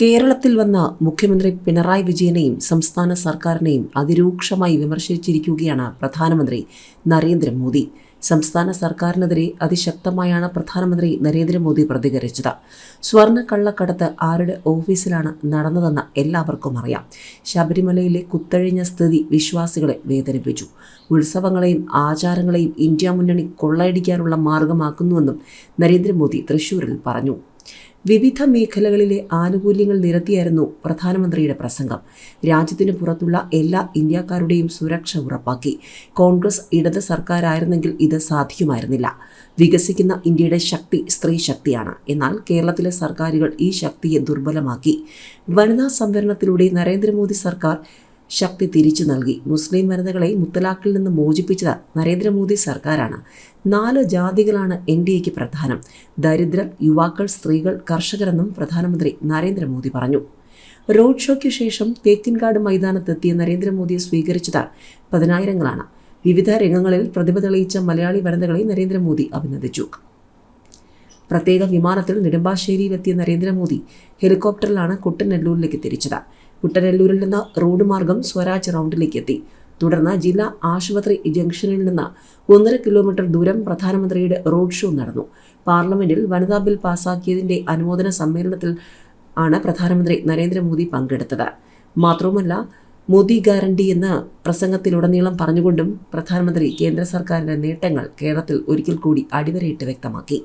കേരളത്തിൽ വന്ന മുഖ്യമന്ത്രി പിണറായി വിജയനെയും സംസ്ഥാന സർക്കാരിനെയും അതിരൂക്ഷമായി വിമർശിച്ചിരിക്കുകയാണ് പ്രധാനമന്ത്രി നരേന്ദ്രമോദി. സംസ്ഥാന സർക്കാരിനെതിരെ അതിശക്തമായാണ് പ്രധാനമന്ത്രി നരേന്ദ്രമോദി പ്രതികരിച്ചത്. സ്വർണക്കള്ളക്കടത്ത് ആരുടെ ഓഫീസിലാണ് നടന്നതെന്ന് എല്ലാവർക്കും അറിയാം. ശബരിമലയിലെ കുത്തഴിഞ്ഞ സ്ഥിതി വിശ്വാസികളെ വേദനിപ്പിച്ചു. ഉത്സവങ്ങളെയും ആചാരങ്ങളെയും ഇന്ത്യ മുന്നണി കൊള്ളയടിക്കാനുള്ള മാർഗമാക്കുന്നുവെന്നും നരേന്ദ്രമോദി തൃശൂരിൽ പറഞ്ഞു. വിവിധ മേഖലകളിലെ ആനുകൂല്യങ്ങൾ നിരത്തിയായിരുന്നു പ്രധാനമന്ത്രിയുടെ പ്രസംഗം. രാജ്യത്തിന് പുറത്തുള്ള എല്ലാ ഇന്ത്യക്കാരുടെയും സുരക്ഷ ഉറപ്പാക്കി. കോൺഗ്രസ് ഇടത് സർക്കാരായിരുന്നെങ്കിൽ ഇത് സാധിക്കുമായിരുന്നില്ല വികസിക്കുന്ന ഇന്ത്യയുടെ ശക്തി സ്ത്രീ ശക്തിയാണ്. എന്നാൽ കേരളത്തിലെ സർക്കാരുകൾ ഈ ശക്തിയെ ദുർബലമാക്കി. വനിതാ സംവരണത്തിലൂടെ നരേന്ദ്രമോദി സർക്കാർ ശക്തി തിരിച്ചു നൽകി. മുസ്ലിം വനിതകളെ മുത്തലാഖിൽ നിന്ന് മോചിപ്പിച്ചത് നരേന്ദ്രമോദി സർക്കാരാണ്. നാല് ജാതികളാണ് എൻ ഡി എക്ക് പ്രധാനം. ദരിദ്രർ യുവാക്കൾ സ്ത്രീകൾ കർഷകരെന്നും പ്രധാനമന്ത്രി നരേന്ദ്രമോദി പറഞ്ഞു. റോഡ് ഷോയ്ക്ക് ശേഷം തേക്കിൻകാട് മൈതാനത്തെത്തിയ നരേന്ദ്രമോദിയെ സ്വീകരിച്ചത് പതിനായിരങ്ങളാണ്. വിവിധ രംഗങ്ങളിൽ പ്രതിഭ തെളിയിച്ച മലയാളി വനിതകളെ നരേന്ദ്രമോദി അഭിനന്ദിച്ചു. പ്രത്യേക വിമാനത്തിൽ നെടുമ്പാശ്ശേരിയിലെത്തിയ നരേന്ദ്രമോദി ഹെലികോപ്റ്ററിലാണ് കുട്ടനെല്ലൂരിലേക്ക് തിരിച്ചത്. കുട്ടനെല്ലൂരിൽ നിന്ന് റോഡ് മാർഗം സ്വരാജ് റൗണ്ടിലേക്ക് എത്തി. തുടർന്ന് ജില്ലാ ആശുപത്രി ജംഗ്ഷനിൽ നിന്ന് ഒന്നര കിലോമീറ്റർ ദൂരം പ്രധാനമന്ത്രിയുടെ റോഡ് ഷോ നടന്നു. പാർലമെന്റിൽ വനിതാ ബിൽ പാസാക്കിയതിന്റെ അനുമോദന സമ്മേളനത്തിൽ ആണ് പ്രധാനമന്ത്രി നരേന്ദ്രമോദി പങ്കെടുത്തത്. മാത്രവുമല്ല മോദി ഗ്യാരണ്ടി എന്ന പ്രസംഗത്തിലുടനീളം പറഞ്ഞുകൊണ്ടും പ്രധാനമന്ത്രി കേന്ദ്ര സർക്കാരിന്റെ നേട്ടങ്ങൾ കേരളത്തിൽ ഒരിക്കൽ കൂടി അടിവരയിട്ട് വ്യക്തമാക്കി.